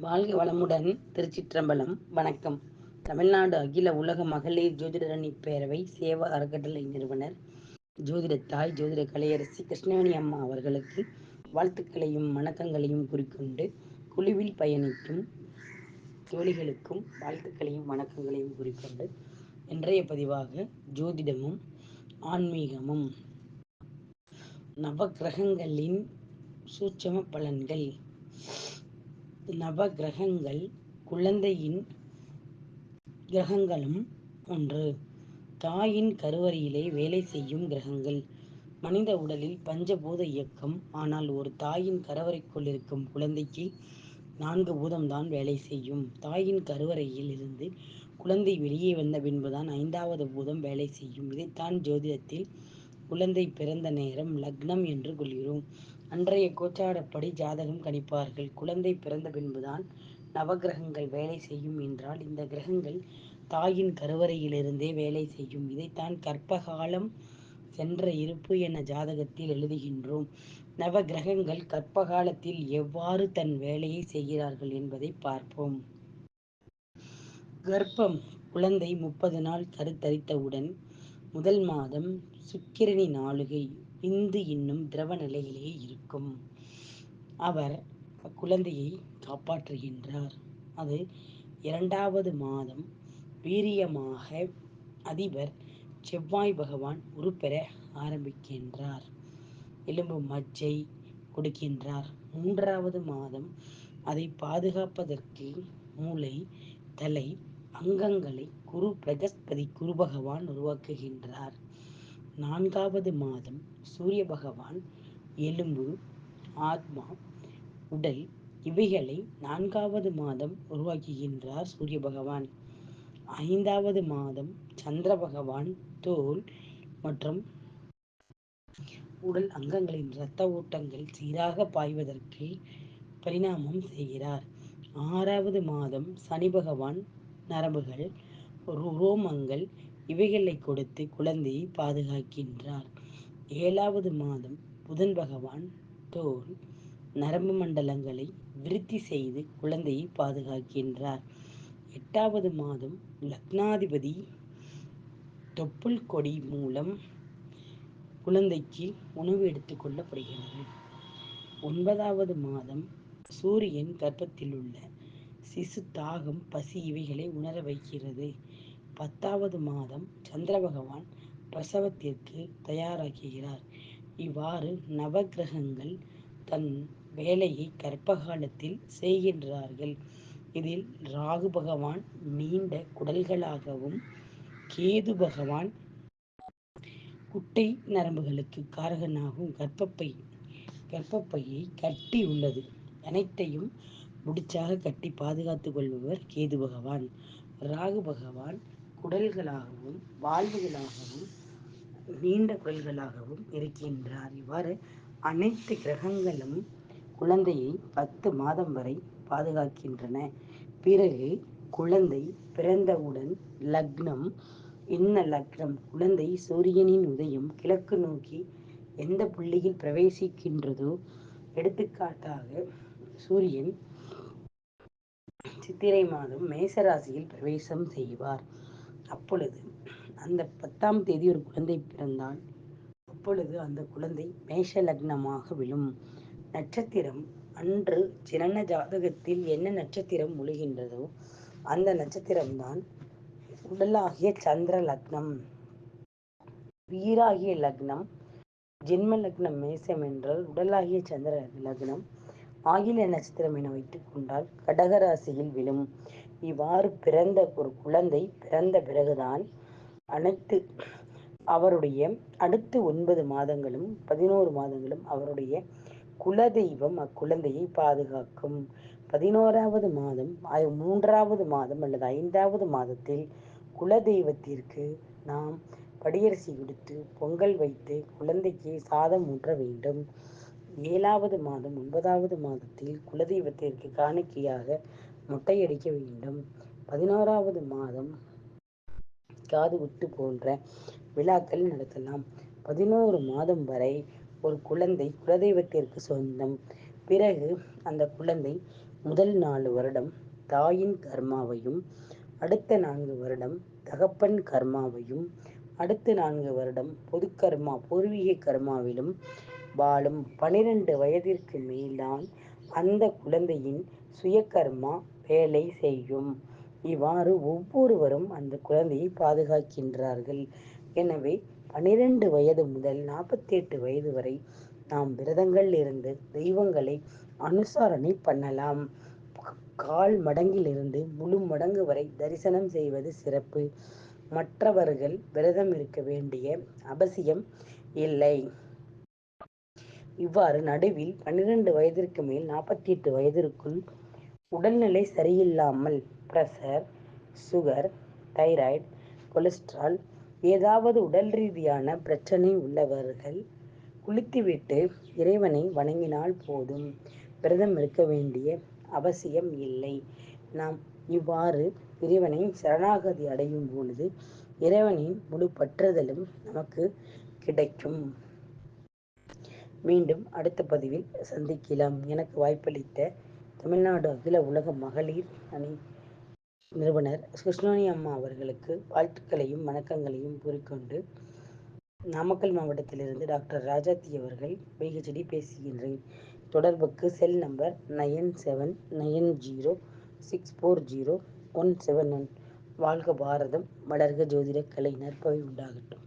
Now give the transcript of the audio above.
வாழ்க வளமுடன் திருச்சிற்றம்பலம். வணக்கம். தமிழ்நாடு அகில உலக மகளிர் ஜோதிடரணி பேரவை சேவா அறக்கட்டளை நிறுவனர் ஜோதிடத்தாய் ஜோதிட கலையரசி கிருஷ்ணவேணி அம்மா அவர்களுக்கு வாழ்த்துக்களையும் வணக்கங்களையும் குறிக்கொண்டு குழுவில் பயணிக்கும் தோழிகளுக்கும் வாழ்த்துக்களையும் வணக்கங்களையும் குறிக்கொண்டு இன்றைய பதிவாக ஜோதிடமும் ஆன்மீகமும் நவக்கிரகங்களின் சூட்சம பலன்கள் நவ கிரகங்கள் குழந்தையின் கிரகங்களும் ஒன்று. தாயின் கருவறையிலே வேலை செய்யும் கிரகங்கள். மனித உடலில் பஞ்சபூத இயக்கம். ஆனால் ஒரு தாயின் கருவறைக்குள் இருக்கும் குழந்தைக்கு நான்கு பூதம்தான் வேலை செய்யும். தாயின் கருவறையில் இருந்து குழந்தை வெளியே வந்த பின்புதான் ஐந்தாவது பூதம் வேலை செய்யும். இதைத்தான் ஜோதிடத்தில் குழந்தை பிறந்த நேரம் லக்னம் என்று கொள்கிறோம். அன்றைய கோச்சாரப்படி ஜாதகம் கணிப்பார்கள். குழந்தை பிறந்த பின்புதான் நவகிரகங்கள் வேலை செய்யும் என்றால் இந்த கிரகங்கள் தாயின் கருவறையிலிருந்தே வேலை செய்யும். இதைத்தான் கற்பகாலம் சென்ற இருப்பு என ஜாதகத்தில் எழுதுகின்றோம். நவ கிரகங்கள் கற்பகாலத்தில் எவ்வாறு தன் வேலையை செய்கிறார்கள் என்பதை பார்ப்போம். கர்ப்பம் குழந்தை முப்பது நாள் கருத்தரித்தவுடன் முதல் மாதம் சுக்கிரணி ஆளுகை இந்து இன்னும் திரவ நிலையிலே இருக்கும். அவர் குழந்தையை காப்பாற்றுகின்றார். அது இரண்டாவது மாதம். வீரியமாக அதிபர் செவ்வாய் பகவான் உருப்பெற ஆரம்பிக்கின்றார். எலும்பு மஜ்ஜை கொடுக்கின்றார். மூன்றாவது மாதம். அதை பாதுகாப்பதற்கு மூளை தலை அங்கங்களை குரு பிரகஸ்பதி குரு பகவான் உருவாக்குகின்றார். நான்காவது மாதம் சூரிய பகவான் எலும்பு ஆத்மா உடல் இவைகளை நான்காவது மாதம் உருவாக்குகின்றார் சூரிய பகவான். ஐந்தாவது மாதம் சந்திர பகவான் தோல் மற்றும் உடல் அங்கங்களின் இரத்த ஓட்டங்கள் சீராக பாய்வதற்கு பரிணாமம் செய்கிறார். ஆறாவது மாதம் சனி பகவான் நரம்புகள் ரோமங்கள் இவைகளை கொடுத்து குழந்தையை பாதுகாக்கின்றார். ஏழாவது மாதம் புதன் பகவான் தோல் நரம்பு மண்டலங்களை விருத்தி செய்து குழந்தையை பாதுகாக்கின்றார். எட்டாவது மாதம் லக்னாதிபதி தொப்புள் கொடி மூலம் குழந்தைக்கு உணவு எடுத்துக் கொள்ளப்படுகிறது. ஒன்பதாவது மாதம் சூரியன் கர்ப்பத்தில் உள்ள சிசு தாகம் பசி இவைகளை உணர வைக்கிறது. பத்தாவது மாதம் சந்திர பகவான் பிரசவத்திற்கு தயாராகிறார். இவ்வாறு நவகிரகங்கள் தன் வேலையை கர்ப்பகாலத்தில் செய்கின்றார்கள். இதில் ராகு பகவான் நீண்ட குடல்களாகவும் கேது பகவான் குட்டை நரம்புகளுக்கு காரகனாகவும் கர்ப்பப்பை கர்ப்பப்பையை கட்டி உள்ளது. அனைத்தையும் முடிச்சாக கட்டி பாதுகாத்துக் கொள்பவர் கேது பகவான். ராகு பகவான் குடல்களாகவும் வாழ்வுகளாகவும் நீண்ட குடல்களாகவும் இருக்கின்றார். இவ்வாறு அனைத்து கிரகங்களும் குழந்தையை பத்து மாதம் வரை பாதுகாக்கின்றன. பிறகு குழந்தை பிறந்தவுடன் லக்னம் என்ன லக்னம் குழந்தை சூரியனின் உதயம் கிழக்கு நோக்கி எந்த புள்ளியில் பிரவேசிக்கின்றதோ எடுத்துக்காட்டாக சூரியன் சித்திரை மாதம் மேசராசியில் பிரவேசம் செய்வார். அப்பொழுது அந்த பத்தாம் தேதி ஒரு குழந்தை பிறந்தால் அப்பொழுது அந்த குழந்தை மேஷ லக்னமாக விழும். நட்சத்திரம் அன்று ஜனன ஜாதகத்தில் என்ன நட்சத்திரம் முழுகின்றதோ அந்த நட்சத்திரம்தான் உடலாகிய சந்திர லக்னம் வீராகிய லக்னம் ஜென்ம லக்னம் மேசம் என்றால் உடலாகிய சந்திர லக்னம் ஆகில நட்சத்திரம் என வைத்துக் கொண்டால் கடகராசியில் விழும். இவ்வாறு பிறந்த ஒரு குழந்தை பிறந்த பிறகுதான் அனைத்து அவருடைய அடுத்து ஒன்பது மாதங்களும் பதினோரு மாதங்களும் அவருடைய குலதெய்வம் அக்குழந்தையை பாதுகாக்கும். பதினோராவது மாதம் மூன்றாவது மாதம் அல்லது ஐந்தாவது மாதத்தில் குலதெய்வத்திற்கு நாம் படியரசி கொடுத்து பொங்கல் வைத்து குழந்தைக்கு சாதம் ஊற்ற வேண்டும். ஏழாவது மாதம் ஒன்பதாவது மாதத்தில் குலதெய்வத்திற்கு காணிக்கையாக மொட்டையடிக்க வேண்டும். பதினாறாவது மாதம் காது குத்து போன்ற விழாக்கள் நடத்தலாம் பதினோரு மாதம் வரை ஒரு குழந்தை குலதெய்வத்திற்கு சொந்தம். பிறகு அந்த குழந்தை முதல் நாலு வருடம் தாயின் கர்மாவையும் அடுத்த நான்கு வருடம் தகப்பன் கர்மாவையும் அடுத்த நான்கு வருடம் பொது கர்மா பூர்வீக கர்மாவிலும் வாழும் பனிரெண்டு வயதிற்கு மேலான் அந்த குழந்தையின் சுயகர்மா வேலை செய்யும். இவ்வாறு ஒவ்வொருவரும் அந்த குழந்தையை பாதுகாக்கின்றார்கள். எனவே பனிரெண்டு வயது முதல் நாற்பத்தி எட்டு வயது வரை நாம் விரதங்கள் இருந்து தெய்வங்களை அனுசரணை பண்ணலாம். கால் மடங்கிலிருந்து முழு மடங்கு வரை தரிசனம் செய்வது சிறப்பு. மற்றவர்கள் விரதம் இருக்க வேண்டிய அவசியம் இல்லை. இவ்வாறு நடுவில் பன்னிரண்டு வயதிற்கு மேல் நாற்பத்தி எட்டு வயதிற்குள் உடல்நிலை சரியில்லாமல் பிரஷர், சுகர், தைராய்டு, கொலஸ்ட்ரால் ஏதாவது உடல் ரீதியான பிரச்சனை உள்ளவர்கள் குளித்துவிட்டு இறைவனை வணங்கினால் போதும். விரதம் இருக்க வேண்டிய அவசியம் இல்லை. நாம் இவ்வாறு இறைவனை சரணாகதி அடையும் பொழுது இறைவனின் முழு பற்றுதலும் நமக்கு கிடைக்கும். மீண்டும் அடுத்த பதிவில் சந்திக்கலாம். எனக்கு வாய்ப்பளித்த தமிழ்நாடு அகில உலக மகளிர் அணி நிறுவனர் கிருஷ்ணவேணி அம்மா அவர்களுக்கு வாழ்த்துக்களையும் வணக்கங்களையும் கூறிக்கொண்டு நாமக்கல் மாவட்டத்திலிருந்து டாக்டர் ராஜாத்தி அவர்கள் பிஹெச்டி பேசுகின்றேன். தொடர்புக்கு cell number nine seven nine zero six four zero one seven one. வாழ்க பாரதம் வளர்க ஜோதிட கலை நற்பவை உண்டாகட்டும்.